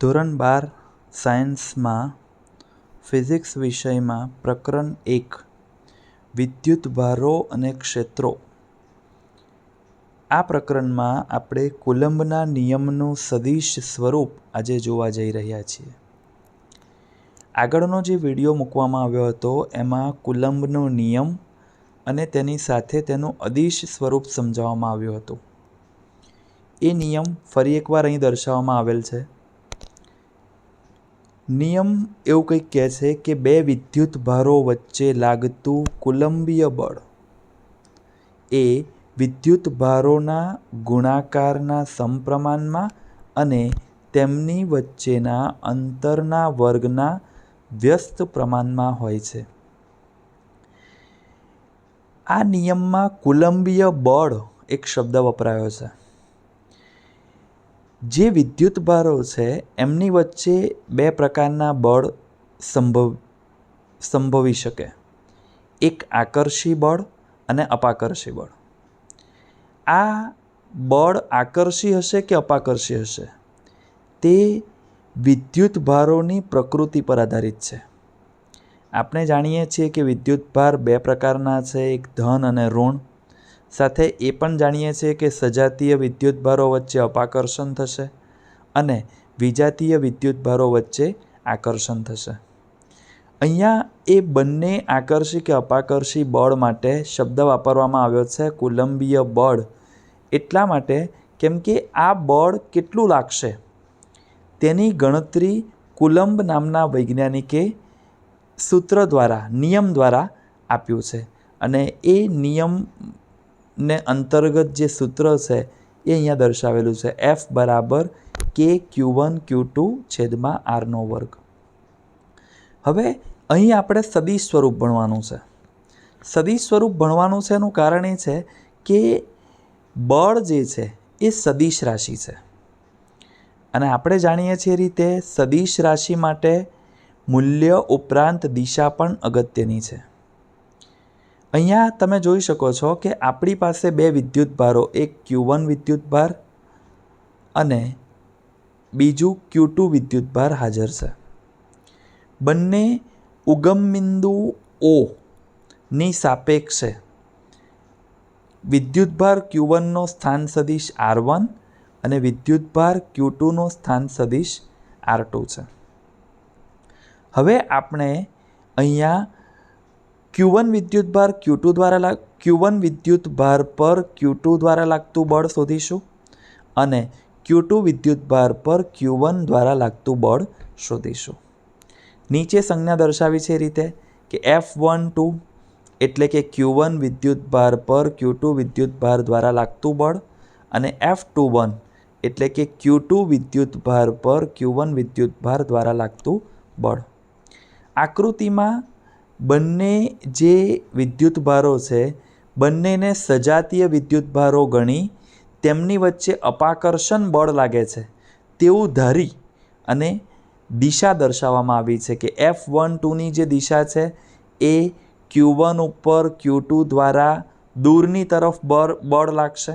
ધોરણ બાર સાયન્સમાં ફિઝિક્સ વિષયમાં પ્રકરણ એક, વિદ્યુત ભારો અને ક્ષેત્રો. આ પ્રકરણમાં આપણે કુલંબના નિયમનું સદિશ સ્વરૂપ આજે જોવા જઈ રહ્યા છીએ. આગળનો જે વીડિયો મૂકવામાં આવ્યો હતો, એમાં કુલંબનો નિયમ અને તેની સાથે તેનું અદિશ સ્વરૂપ સમજાવવામાં આવ્યું હતું. એ નિયમ ફરી એકવાર અહીં દર્શાવવામાં આવેલ છે. નિયમ એવું કંઈક કહે છે કે બે વિદ્યુત ભારો વચ્ચે લાગતું કુલંબીય બળ એ વિદ્યુત ભારોના ગુણાકારના સમપ્રમાણમાં અને તેમની વચ્ચેના અંતરના વર્ગના વ્યસ્ત પ્રમાણમાં હોય છે. આ નિયમમાં કુલંબીય બળ એક શબ્દ વપરાયો છે. જે વિદ્યુત ભારો છે, એમની વચ્ચે બે પ્રકારના બળ સંભવ, સંભવી શકે. એક આકર્ષી બળ અને અપાકર્ષી બળ. આ બળ આકર્ષી હશે કે અપાકર્ષી હશે? તે વિદ્યુત ભારોની પ્રકૃતિ પર આધારિત છે. આપણે જાણીએ છીએ કે વિદ્યુત ભાર બે પ્રકારના છે, એક ધન અને ઋણ. સાથે એ પણ જાણીએ છીએ કે સજાતીય વિદ્યુત ભારો વચ્ચે અપાકર્ષણ થશે અને વિજાતીય વિદ્યુત ભારો વચ્ચે આકર્ષણ થશે. અહીંયા એ બંને આકર્ષી કે અપાકર્ષી બળ માટે શબ્દ વાપરવામાં આવ્યો છે, કુલંબીય બળ. એટલા માટે કેમ કે આ બળ કેટલું લાગશે? તેની ગણતરી કુલંબ નામના વૈજ્ઞાનિકે સૂત્ર દ્વારા, નિયમ દ્વારા આપ્યું છે અને એ નિયમને અંતર્ગત જે સૂત્ર છે, એ અહીંયા દર્શાવેલું છે. એફ બરાબર કે ક્યુ વન ક્યુ ટુ છેદમાં આરનો વર્ગ. હવે અહીં આપણે સદી સ્વરૂપ ભણવાનું છે. સદી સ્વરૂપ ભણવાનું છે એનું કારણ એ છે કે બળ જે છે, એ સદીશ રાશિ છે. અને આપણે જાણીએ છીએ રીતે સદીશ રાશિ માટે મૂલ્ય ઉપરાંત દિશા પણ અગત્યની છે. અહીંયા તમે જોઈ શકો છો કે આપણી પાસે બે વિદ્યુત ભારો એક ક્યુ વન વિદ્યુત ભાર અને બીજું ક્યુ ટુ વિદ્યુત ભાર હાજર છે. બંને ઉગમ બિંદુ ઓ ની સાપેક્ષે. વિદ્યુતભાર ક્યુ વનનો સ્થાન સદિશ આર વન અને વિદ્યુતભાર ક્યુ ટુનો સ્થાન સદિશ આર ટુ છે. હવે આપણે અહીંયા ક્યુ વન વિદ્યુતભાર ક્યુ ટુ દ્વારા લાગ ક્યુ વન વિદ્યુતભાર પર ક્યુ ટુ દ્વારા લાગતું બળ શોધીશું અને ક્યુ ટુ વિદ્યુતભાર પર ક્યુ વન દ્વારા લાગતું બળ શોધીશું. નીચે સંજ્ઞા દર્શાવી છે એ રીતે કે એફ વન ટુ એટલે કે ક્યુ વન વિદ્યુતભાર પર ક્યુ ટુ વિદ્યુતભાર દ્વારા લાગતું બળ અને એફ ટુ વન એટલે કે ક્યુ ટુ વિદ્યુતભાર પર ક્યુ વન વિદ્યુતભાર દ્વારા લાગતું બળ. આકૃતિમાં બંને જે વિદ્યુતભારો છે, બંનેને સજાતીય વિદ્યુતભારો ગણી તેમની વચ્ચે અપાકર્ષણ બળ લાગે છે. તેવું ધારી અને દિશા દર્શાવવામાં આવી છે કે એફ વન ટુની જે દિશા છે એ ક્યુ વન ઉપર ક્યુ ટુ દ્વારા દૂરની તરફ બળ બળ લાગશે.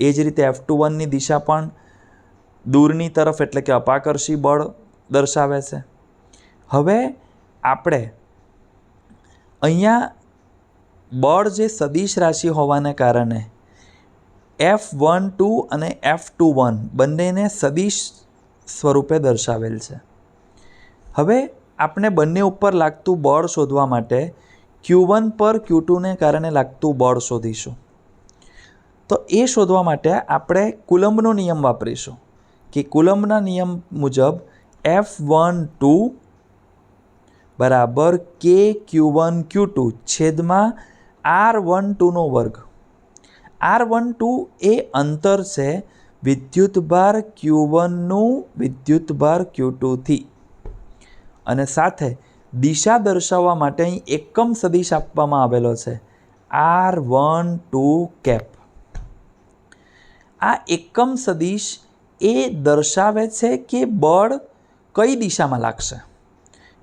એ જ રીતે એફ ટુ વનની દિશા પણ દૂરની તરફ એટલે કે અપાકર્ષી બળ દર્શાવે છે. હવે આપણે અહીંયા બળ જે સદિશ રાશિ હોવાને કારણે એફ વન ટુ અને એફ ટુ વન બંનેને સદિશ સ્વરૂપે દર્શાવેલ છે. હવે આપણે બંને ઉપર લાગતું બળ શોધવા માટે ક્યુ વન પર ક્યુ ટુને કારણે લાગતું બળ શોધીશું. તો એ શોધવા માટે આપણે કુલંબનો નિયમ વાપરીશું કે કુલંબના નિયમ મુજબ એફ વન ટુ બરાબર કે ક્યુ વન, ક્યુ ટુ છેદમાં આર વન ટુનો વર્ગ. આર વન ટુ એ અંતર છે વિદ્યુતભાર ક્યુ વનનું વિદ્યુતભાર ક્યુ ટુથી અને સાથે દિશા દર્શાવવા માટે અહીં એકમ સદિશ આપવામાં આવેલો છે. R one two cap. આ એકમ સદિશ એ દર્શાવે છે કે બળ કઈ દિશામાં લાગશે?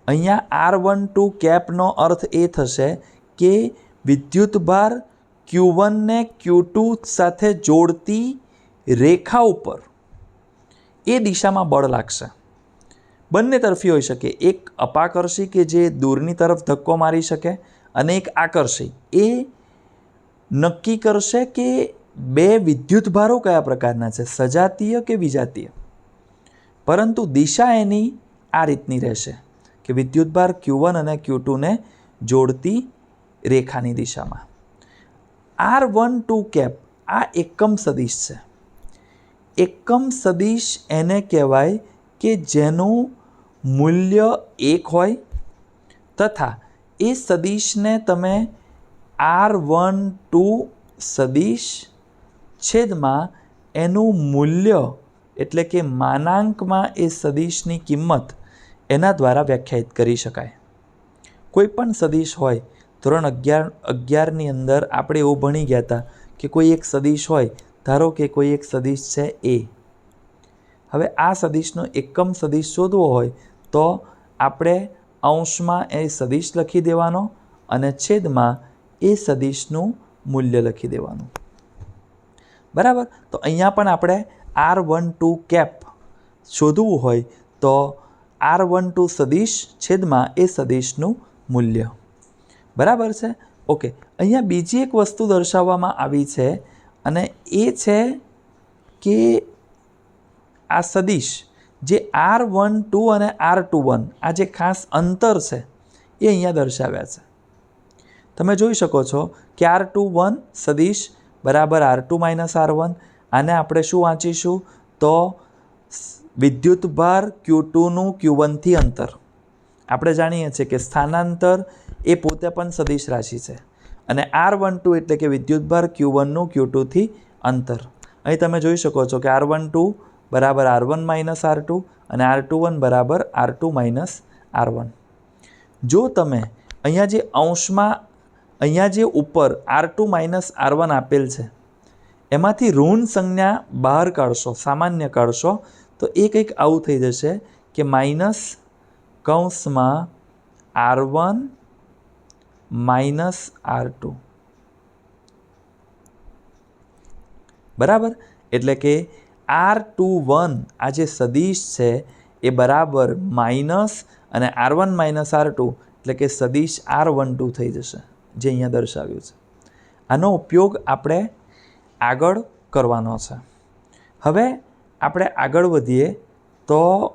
અહીંયા આર વન ટુ કેપનો અર્થ એ થશે કે વિદ્યુતભાર ક્યુ વનને ક્યુ ટુ સાથે જોડતી રેખા ઉપર. એ દિશામાં બળ લાગશે. બંને તરફી હોઈ શકે. એક અપાકર્ષી કે જે દૂરની તરફ ધક્કો મારી શકે અને એક આકર્ષી. એ નક્કી કરશે કે બે વિદ્યુત ભારો કયા પ્રકારના છે? સજાતીય કે વિજાતીય? પરંતુ દિશા એની આ રીતની રહેશે. કે વિદ્યુતભાર ક્યુ વન અને ક્યુ ટુને જોડતી રેખાની દિશામાં. આર વન ટુ કેપ આ એકમ સદિશ છે. એકમ સદિશ એને કહેવાય કે જેનું મૂલ્ય એક હોય તથા એ સદિશને તમે આર વન ટુ સદિશ છેદમાં એનું મૂલ્ય એટલે કે માનાંકમાં એ સદિશની કિંમત એના દ્વારા વ્યાખ્યાયિત કરી શકાય. કોઈ પણ સદિશ હોય, ધોરણ અગિયાર, અગિયારની અંદર આપણે એવું ભણી ગયા હતા કે કોઈ એક સદિશ હોય, ધારો કે કોઈ એક સદિશ છે એ. હવે આ સદિશનો એકમ સદિશ શોધવો હોય, તો આપણે અંશમાં એ સદિશ લખી દેવાનો અને છેદમાં એ સદિશનું મૂલ્ય લખી દેવાનું. બરાબર? તો અહીંયા પણ આપણે આર વન ટુ કેપ શોધવું હોય, તો આર વન ટુ સદિશ છેદમાં એ સદિશનું મૂલ્ય. બરાબર છે? ઓકે અહીંયા બીજી એક વસ્તુ દર્શાવવામાં આવી છે અને એ છે કે આ સદિશ જે આર વન ટુ અને આર ટુ વન આ જે ખાસ અંતર છે, એ અહીંયા દર્શાવ્યા છે. તમે જોઈ શકો છો કે આર ટુ વન સદીશ બરાબર R two minus R one આને આપણે શું વાંચીશું? તો વિદ્યુતભાર ક્યુ ટુનું ક્યુ વનથી અંતર. આપણે જાણીએ છીએ કે સ્થાનાંતર એ પોતે પણ સદિશ રાશિ છે. અને આર વન ટુ એટલે કે વિદ્યુતભાર ક્યુ વનનું ક્યુ ટુથી અંતર. અહીં તમે જોઈ શકો છો કે આર વન ટુ બરાબર R one minus R two અને આર ટુ વન બરાબર R two minus R one જો તમે અહીંયા જે અંશમાં, અહીંયા જે ઉપર R two minus R one આપેલ છે એમાંથી ઋણ સંજ્ઞા બહાર કાઢશો, સામાન્ય કાઢશો, તો એ કંઈક આવું થઈ જશે કે માઇનસ કૌંસમાં R one minus R two. બરાબર? એટલે કે આર ટુ વન આ જે સદીશ છે એ બરાબર માઇનસ અને R one minus R two, એટલે કે સદીશ આર વન ટુ થઈ જશે, જે અહીંયા દર્શાવ્યું છે. આનો ઉપયોગ આપણે આગળ કરવાનો છે. હવે આપણે આગળ વધીએ તો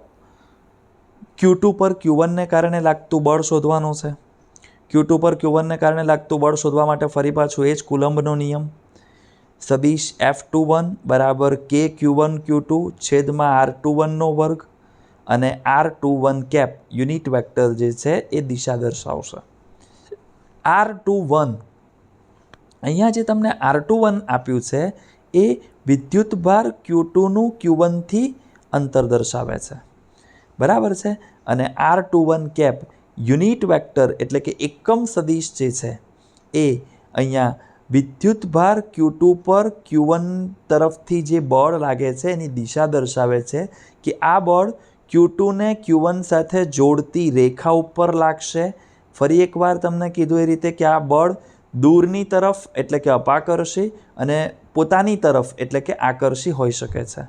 ક્યુ ટુ પર ક્યુ વનને કારણે લાગતું બળ શોધવાનું છે. ક્યુ ટુ પર ક્યુ વનને કારણે લાગતું બળ શોધવા માટે ફરી પાછું એ જ કુલંબનો નિયમ. સદીશ એફ ટુ વન બરાબર કે ક્યુ વન ક્યુ ટુ છેદમાં આર ટુ વનનો વર્ગ અને R two one cap unit vector જે છે એ દિશા દર્શાવશે. આર ટુ વન અહીંયા જે તમને આર ટુ વન આપ્યું છે, એ વિદ્યુતભાર ક્યુ ટુનું ક્યુ વનથી અંતર દર્શાવે છે. બરાબર છે? અને R two one cap unit vector એટલે કે એકમ સદિશ જે છે, એ અહીંયા વિદ્યુતભાર ક્યુ ટુ પર ક્યુ વન તરફથી જે બળ લાગે છે, એની દિશા દર્શાવે છે કે આ બળ ક્યુ ટુને ક્યુ વન સાથે જોડતી રેખા ઉપર લાગશે. ફરી એકવાર તમને કીધું એ રીતે કે આ બળ દૂરની તરફ એટલે કે અપાકર્ષી અને પોતાની તરફ એટલે કે આકર્ષી હોઈ શકે છે.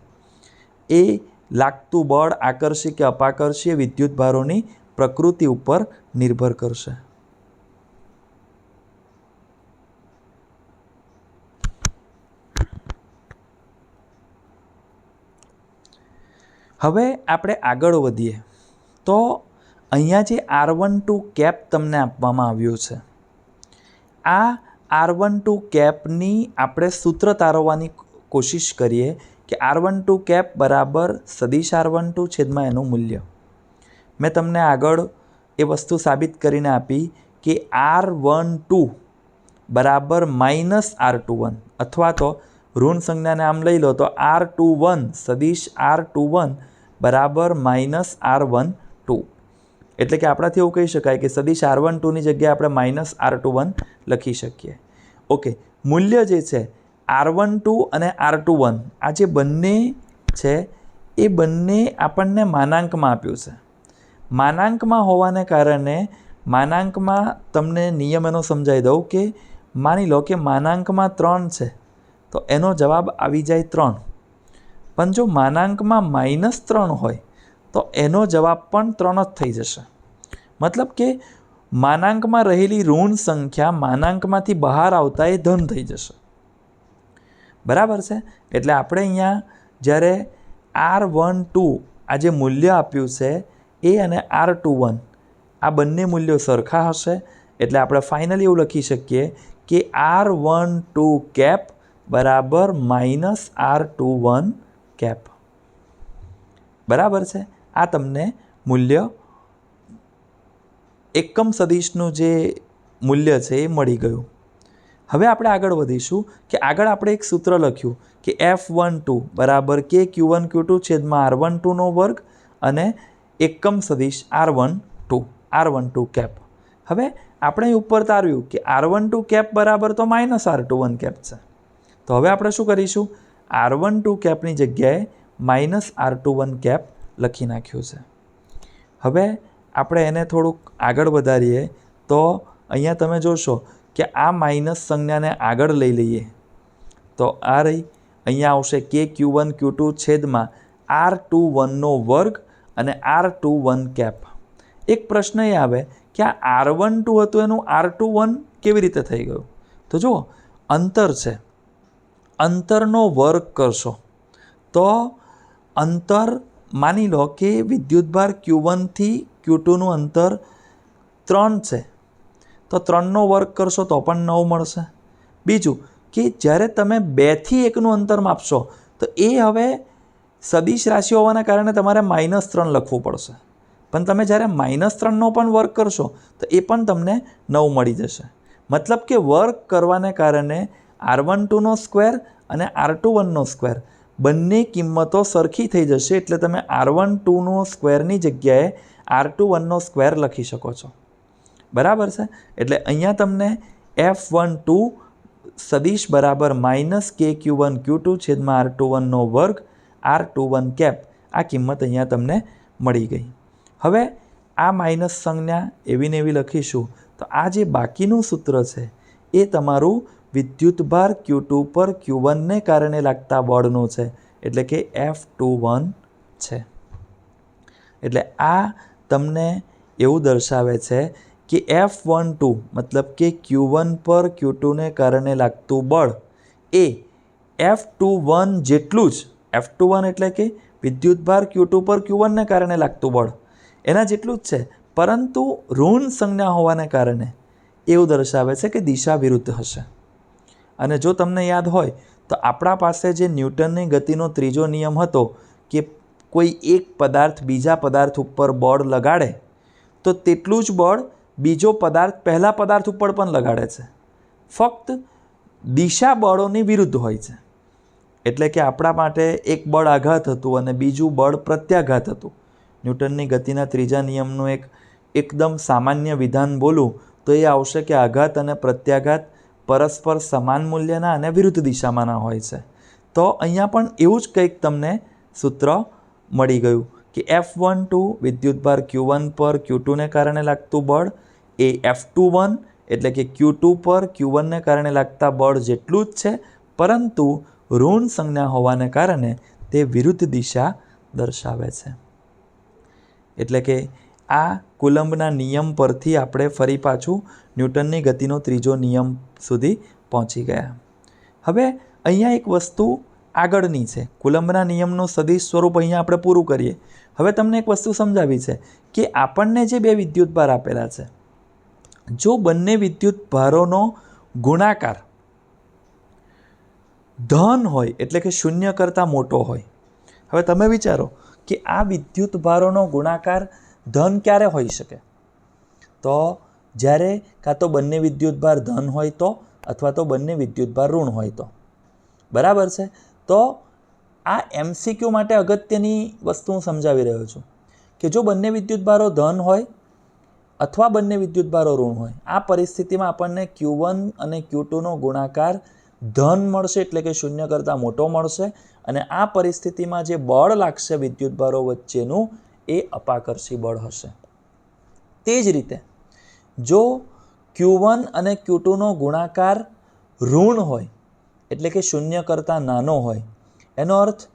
એ લાગતું બળ આકર્ષી કે અપાકર્ષી વિદ્યુત ભારોની પ્રકૃતિ ઉપર નિર્ભર કરશે. હવે આપણે આગળ વધીએ. તો અહીંયા જે આર વન ટુ કેપ તમને આપવામાં આવ્યું છે. આ આર વન ટુ કેપની આપણે સૂત્ર તારવવાની કોશિશ કરીએ કે આર વન ટુ કેપ બરાબર સદીશ આર વન ટુ છેદમાં એનું મૂલ્ય. મેં તમને આગળ એ વસ્તુ સાબિત કરીને આપી કે આર વન ટુ બરાબર માઇનસ આર ટુ વન અથવા તો ઋણ સંજ્ઞાને આમ લઈ લો તો આર ટુ વન સદીશ આર ટુ વન બરાબર માઇનસ આર વન એટલે કે આપણાથી એવું કહી શકાય કે સદીશ આર વન ટુની જગ્યાએ આપણે માઇનસ આર ટુ વન લખી શકીએ. ઓકે મૂલ્ય જે છે આર વન ટુ અને આર ટુ વન આ જે બંને છે, એ બંને આપણને માનાંકમાં આપ્યું છે. માનાંકમાં હોવાને કારણે માનાંકમાં તમને નિયમ એનો સમજાવી દઉં કે માની લો કે માનાંકમાં ત્રણ છે, તો એનો જવાબ આવી જાય ત્રણ. પણ જો માનાંકમાં માઇનસ ત્રણ હોય તો એનો જવાબ પણ ત્રણ જ થઈ જશે. મતલબ કે માનાંકમાં રહેલી ઋણ સંખ્યા માનાંકમાંથી બહાર આવતા એ ધન થઈ જશે. બરાબર છે? એટલે આપણે અહીંયા જ્યારે આર વન ટુ આ જે મૂલ્ય આપ્યું છે, એ અને આર ટુ વન, આ બંને મૂલ્યો સરખા હશે. એટલે આપણે ફાઇનલી એવું લખી શકીએ કે આર વન ટુ કેપ બરાબર minus R two one cap. બરાબર છે? આ તમને મૂલ્ય એકમ સદીશનું જે મૂલ્ય છે એ મળી ગયું. હવે આપણે આગળ વધીશું કે આગળ આપણે એક સૂત્ર લખ્યું કે એફ વન ટુ બરાબર કે ક્યુ વન ક્યુ ટુ છેદમાં આર વન ટુનો વર્ગ અને એકમ સદીશ R one two R one two cap. હવે આપણે ઉપર તાર્યું કે આર વન ટુ કેપ બરાબર તો minus R two one cap છે. તો હવે આપણે શું કરીશું? આર વન ટુ કેપની જગ્યાએ minus R two one cap લખી નાખ્યું છે. હવે આપણે એને થોડુંક આગળ વધારીએ તો અહીંયા તમે જોશો કે આ માઇનસ સંજ્ઞાને આગળ લઈ લઈએ. તો આ રહી. અહીંયા આવશે કે ક્યુ વન, ક્યુ ટુ છેદમાં આર ટુ વનનો વર્ગ અને આર ટુ વન કેપ. એક પ્રશ્ન એ આવે કે આ આર વન ટુ હતું એનું આર ટુ વન કેવી રીતે થઈ ગયું? તો જુઓ, અંતર છે. અંતરનો વર્ગ કરશો. તો અંતર માની લો કે વિદ્યુતભાર ક્યુ વનથી ક્યુ ટુનું અંતર ત્રણ છે. તો ત્રણનો વર્ગ કરશો તો પણ નવ મળશે. બીજું કે જ્યારે તમે બેથી એકનું અંતર માપશો, તો એ હવે સદીશ રાશિ હોવાના કારણે તમારે માઇનસ ત્રણ લખવું પડશે. પણ તમે જ્યારે માઇનસ ત્રણનો પણ વર્ગ કરશો, તો એ પણ તમને નવ મળી જશે. મતલબ કે વર્ક કરવાને કારણે આર વન ટુનો સ્ક્વેર અને આર ટુ વનનો સ્ક્વેર બંને કિંમતો સરખી થઈ જશે એટલે તમે આર વન ટુનો સ્ક્વેરની જગ્યાએ આર ટુ વનનો સ્ક્વેર લખી શકો છો. બરાબર છે? એટલે અહીંયા તમને એફ વન ટુ સદીશ બરાબર માઇનસ કે ક્યુ વન ક્યુ ટુ છેદમાં આર ટુ વનનો વર્ગ આર ટુ વન કેપ. આ કિંમત અહીંયા તમને મળી ગઈ. હવે આ માઇનસ સંજ્ઞા એવી ને એવી લખીશું. તો આ જે બાકીનું સૂત્ર છે, એ તમારું વિદ્યુતભાર ક્યુ ટુ પર ક્યુ વનને કારણે લાગતા બળનું છે, એટલે કે એફ ટુ વન છે. એટલે આ તમને એવું દર્શાવે છે કે એફ વન ટુ મતલબ કે ક્યુ વન પર ક્યુ ટુને કારણે લાગતું બળ એ એફ ટુ વન જેટલું જ એફ ટુ વન એટલે કે વિદ્યુતભાર ક્યુ ટુ પર ક્યુ વનને કારણે લાગતું બળ, એના જેટલું જ છે. પરંતુ ઋણ સંજ્ઞા હોવાને કારણે એવું દર્શાવે છે કે દિશા વિરુદ્ધ હશે. અને જો તમને યાદ હોય, તો આપણા પાસે જે ન્યૂટનની ગતિનો ત્રીજો નિયમ હતો કે કોઈ એક પદાર્થ બીજા પદાર્થ ઉપર બળ લગાડે, તો તેટલું જ બળ બીજો પદાર્થ પહેલા પદાર્થ ઉપર પણ લગાડે છે. ફક્ત દિશા બળોની વિરુદ્ધ હોય છે. એટલે કે આપણા માટે એક બળ આઘાત હતું અને બીજું બળ પ્રત્યાઘાત હતું. ન્યૂટનની ગતિના ત્રીજા નિયમનું એક એકદમ સામાન્ય વિધાન બોલું, તો એ આવશે કે આઘાત અને પ્રત્યાઘાત પરસ્પર સમાન મૂલ્યના અને વિરુદ્ધ દિશામાંના હોય છે. તો અહીંયા પણ એવું જ કંઈક તમને સૂત્ર મળી ગયું કે એફ વન ટુ વિદ્યુતભાર ક્યુ વન પર ક્યુ ટુને કારણે લાગતું બળ એ એફ ટુ વન એટલે કે ક્યુ ટુ પર ક્યુ વનને કારણે લાગતા બળ જેટલું જ છે, પરંતુ ઋણ સંજ્ઞા હોવાને કારણે તે વિરુદ્ધ દિશા દર્શાવે છે. એટલે કે આ કુલંબના નિયમ પરથી આપણે ફરી પાછું ન્યૂટનની ગતિનો ત્રીજો નિયમ સુધી પહોંચી ગયા. હવે અહીંયા એક વસ્તુ આગળની છે. કુલંબના નિયમનું સદીશ સ્વરૂપ અહીંયા આપણે પૂરું કરીએ. હવે તમને એક વસ્તુ સમજાવી છે કે આપણને જે બે વિદ્યુત ભાર આપેલા છે, જો બંને વિદ્યુત ભારોનો ગુણાકાર ધન હોય, એટલે કે શૂન્ય કરતાં મોટો હોય. હવે તમે વિચારો કે આ વિદ્યુત ભારોનો ગુણાકાર ધન ક્યારે હોઈ શકે? તો જ્યારે કાં તો બંને વિદ્યુતભાર ધન હોય તો, અથવા તો બંને વિદ્યુતભાર ઋણ હોય તો. બરાબર છે? તો આ એમસીક્યુ માટે અગત્યની વસ્તુ હું સમજાવી રહ્યો છું કે જો બંને વિદ્યુતભારો ધન હોય અથવા બંને વિદ્યુતભારો ઋણ હોય, આ પરિસ્થિતિમાં આપણને ક્યુ વન અને ક્યુ ટુનો ગુણાકાર ધન મળશે એટલે કે શૂન્ય કરતાં મોટો મળશે અને આ પરિસ્થિતિમાં જે બળ લાગશે વિદ્યુતભારો વચ્ચેનું એ અપાકર્ષી બળ હશે. તે જ રીતે, જો ક્યુ વન અને ક્યુ ટુનો ગુણાકાર ઋણ હોય, એટલે કે શૂન્ય કરતાં નાનો હોય, એનો અર્થ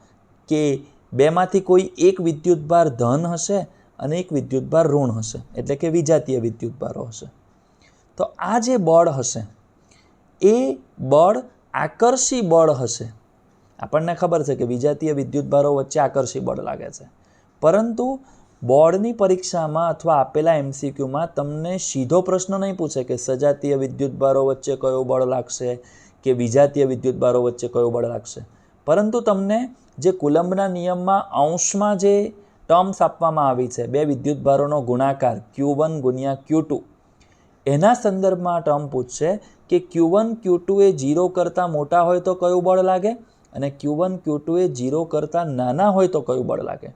કે બેમાંથી કોઈ એક વિદ્યુતભાર ધન હશે અને એક વિદ્યુતભાર ઋણ હશે, એટલે કે વિજાતીય વિદ્યુતભારો હશે. તો આ જે બળ હશે, એ બળ આકર્ષી બળ હશે. આપણને ખબર છે કે વિજાતીય વિદ્યુતભારો વચ્ચે આકર્ષી બળ લાગે છે. પરંતુ બોર્ડની પરીક્ષામાં અથવા આપેલા એમસીક્યુમાં તમને સીધો પ્રશ્ન નહીં પૂછે કે સજાતીય વિદ્યુતભારો વચ્ચે કયો બળ લાગશે કે વિજાતીય વિદ્યુતભારો વચ્ચે કયો બળ લાગશે. પરંતુ તમને જે કુલંબના નિયમમાં અંશમાં જે ટર્મ્સ આપવામાં આવી છે, બે વિદ્યુતભારોનો ગુણાકાર ક્યુ વન ગુણ્યા ક્યુ ટુ, એના સંદર્ભમાં ટર્મ પૂછશે કે ક્યુ વન ક્યુ ટુ એ જીરો કરતાં મોટા હોય તો કયું બળ લાગે અને ક્યુ વન ક્યુ ટુ એ જીરો કરતાં નાના હોય તો કયું બળ લાગે.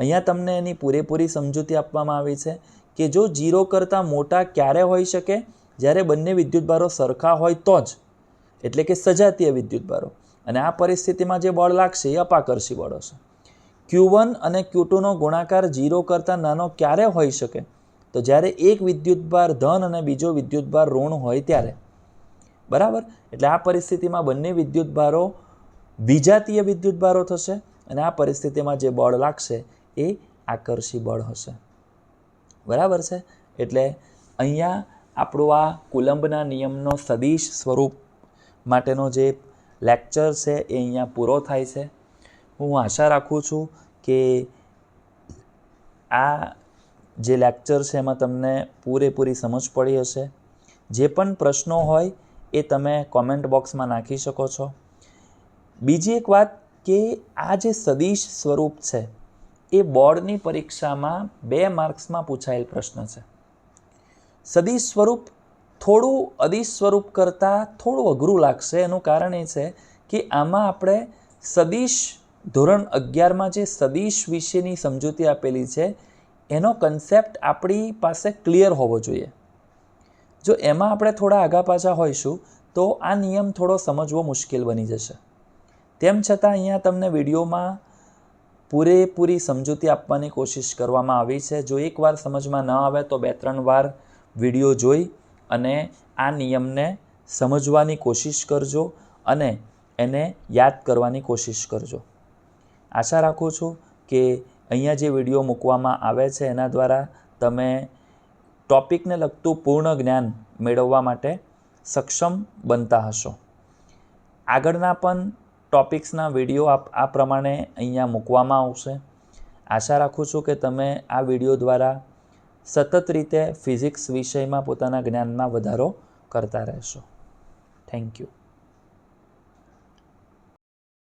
અહીંયા તમને એની પૂરેપૂરી સમજૂતી આપવામાં આવી છે કે જો જીરો કરતાં મોટા ક્યારે હોઈ શકે? જ્યારે બંને વિદ્યુતભારો સરખા હોય તો જ. એટલે કે સજાતીય વિદ્યુતભારો. અને આ પરિસ્થિતિમાં જે બળ લાગશે એ અપાકર્ષી બળો છે. ક્યુ વન અને ક્યુ ટુનો ગુણાકાર જીરો કરતાં નાનો ક્યારે હોઈ શકે? તો જ્યારે એક વિદ્યુતભાર ધન અને બીજો વિદ્યુતભાર ઋણ હોય ત્યારે. બરાબર? એટલે આ પરિસ્થિતિમાં બંને વિદ્યુતભારો વિજાતીય વિદ્યુતભારો થશે અને આ પરિસ્થિતિમાં જે બળ લાગશે એ આકર્ષી બળ હશે. બરાબર છે? એટલે અહીંયા આપણું આ કુલંબના નિયમનો સદીશ સ્વરૂપ માટેનો જે લેક્ચર છે એ અહીંયા પૂરો થાય છે. હું આશા રાખું છું કે આ જે લેક્ચર છે એમાં તમને પૂરેપૂરી સમજ પડી હશે. જે પણ પ્રશ્નો હોય એ તમે કોમેન્ટ બોક્સમાં નાખી શકો છો. બીજી એક વાત કે આ જે સદીશ સ્વરૂપ છે એ બોર્ડની પરીક્ષામાં બે માર્ક્સમાં પૂછાયેલ પ્રશ્ન છે. સદી સ્વરૂપ થોડું અદિશ સ્વરૂપ કરતાં થોડું અઘરું લાગશે. એનું કારણ એ છે કે આમાં આપણે સદીશ ધોરણ અગિયારમાં જે સદીશ વિશેની સમજૂતી આપેલી છે, એનો કન્સેપ્ટ આપણી પાસે ક્લિયર હોવો જોઈએ. જો એમાં આપણે થોડા આગા પાછા હોઈશું, તો આ નિયમ થોડો સમજવો મુશ્કેલ બની જશે. તેમ છતાં અહીંયા તમને વિડીયોમાં પૂરેપૂરી સમજૂતી આપવાની કોશિશ કરવામાં આવી છે. જો એકવાર સમજમાં ન આવે તો બે ત્રણ વાર વીડિયો જોઈ અને આ નિયમને સમજવાની કોશિશ કરજો અને એને યાદ કરવાની કોશિશ કરજો. આશા રાખું છું કે અહીંયા જે વીડિયો મૂકવામાં આવે છે એના દ્વારા તમે ટોપિકને લગતું પૂર્ણ જ્ઞાન મેળવવા માટે સક્ષમ બનતા હશો. આગળના પણ ટોપિક્સના વીડિયો આપ આ પ્રમાણે અહીંયા મૂકવામાં આવશે. આશા રાખું છું કે તમે આ વીડિયો દ્વારા સતત રીતે ફિઝિક્સ વિષયમાં પોતાના જ્ઞાનમાં વધારો કરતા રહેશો. Thank you.